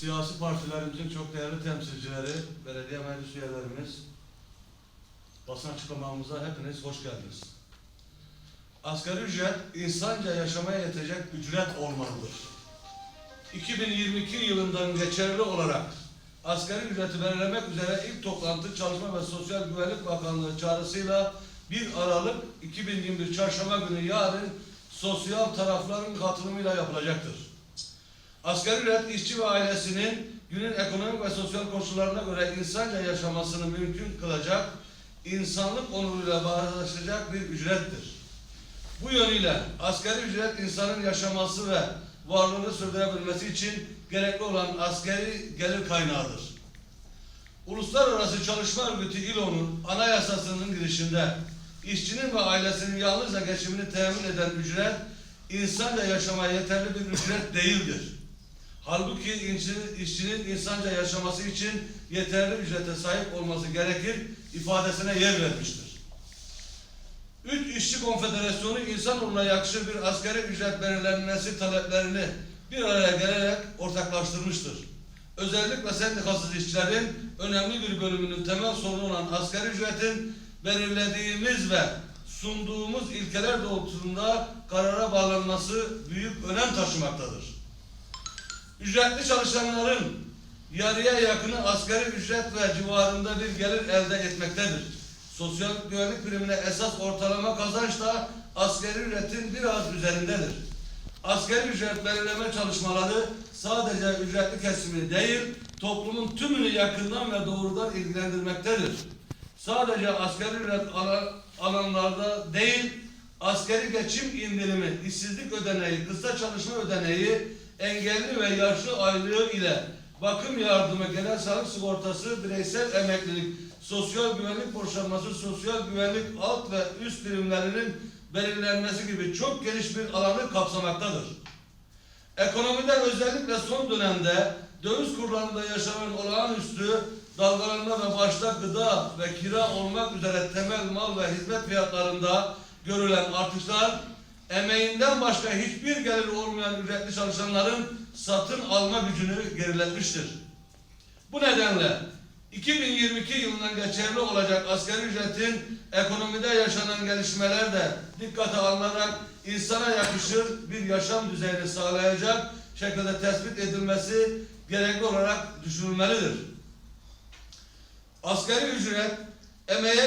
siyasi partilerimizin çok değerli temsilcileri, belediye meclis üyelerimiz, basın açıklamamıza hepiniz hoş geldiniz. Asgari ücret insanca yaşamaya yetecek ücret olmalıdır. 2022 yılından geçerli olarak asgari ücreti belirlemek üzere ilk toplantı Çalışma ve Sosyal Güvenlik Bakanlığı çağrısıyla 1 Aralık 2021 Çarşamba günü yarın sosyal tarafların katılımıyla yapılacaktır. Asgari ücret işçi ve ailesinin günün ekonomik ve sosyal koşullarına göre insanca yaşamasını mümkün kılacak, insanlık onuruyla bağdaşacak bir ücrettir. Bu yönüyle asgari ücret insanın yaşaması ve varlığını sürdürebilmesi için gerekli olan askeri gelir kaynağıdır. Uluslararası Çalışma Örgütü İLO'nun anayasasının girişinde işçinin ve ailesinin yalnızca geçimini temin eden ücret insanca yaşamaya yeterli bir ücret değildir. Halbuki işçinin, işçinin insanca yaşaması için yeterli ücrete sahip olması gerekir ifadesine yer vermiştir. Üç İşçi Konfederasyonu insanoğluna yakışır bir askeri ücret belirlenmesi taleplerini bir araya gelerek ortaklaştırmıştır. Özellikle sendikasız işçilerin önemli bir bölümünün temel sorunu olan asgari ücretin belirlediğimiz ve sunduğumuz ilkeler doğrultusunda karara bağlanması büyük önem taşımaktadır. Ücretli çalışanların yarıya yakını asgari ücret ve civarında bir gelir elde etmektedir. Sosyal güvenlik primine esas ortalama kazanç da asgari ücretin biraz üzerindedir. Asgari ücret belirleme çalışmaları sadece ücretli kesimi değil, toplumun tümünü yakından ve doğrudan ilgilendirmektedir. Sadece asgari ücret ala- alanlarda değil, askeri geçim indirimi, işsizlik ödeneği, kısa çalışma ödeneği, engelli ve yaşlı aylığı ile bakım yardımı, genel sağlık sigortası, bireysel emeklilik, sosyal güvenlik borçlanması, sosyal güvenlik alt ve üst birimlerinin belirlenmesi gibi çok geniş bir alanı kapsamaktadır. Ekonomide özellikle son dönemde döviz kurlarında yaşanan olağanüstü dalgalanma ve başta gıda ve kira olmak üzere temel mal ve hizmet fiyatlarında görülen artışlar emeğinden başka hiçbir gelir olmayan ücretli çalışanların satın alma gücünü geriletmiştir. Bu nedenle 2022 yılından geçerli olacak asgari ücretin ekonomide yaşanan gelişmeler de dikkate alınarak insana yakışır bir yaşam düzeyini sağlayacak şekilde tespit edilmesi gerekli olarak düşünülmelidir. Asgari ücret emeğe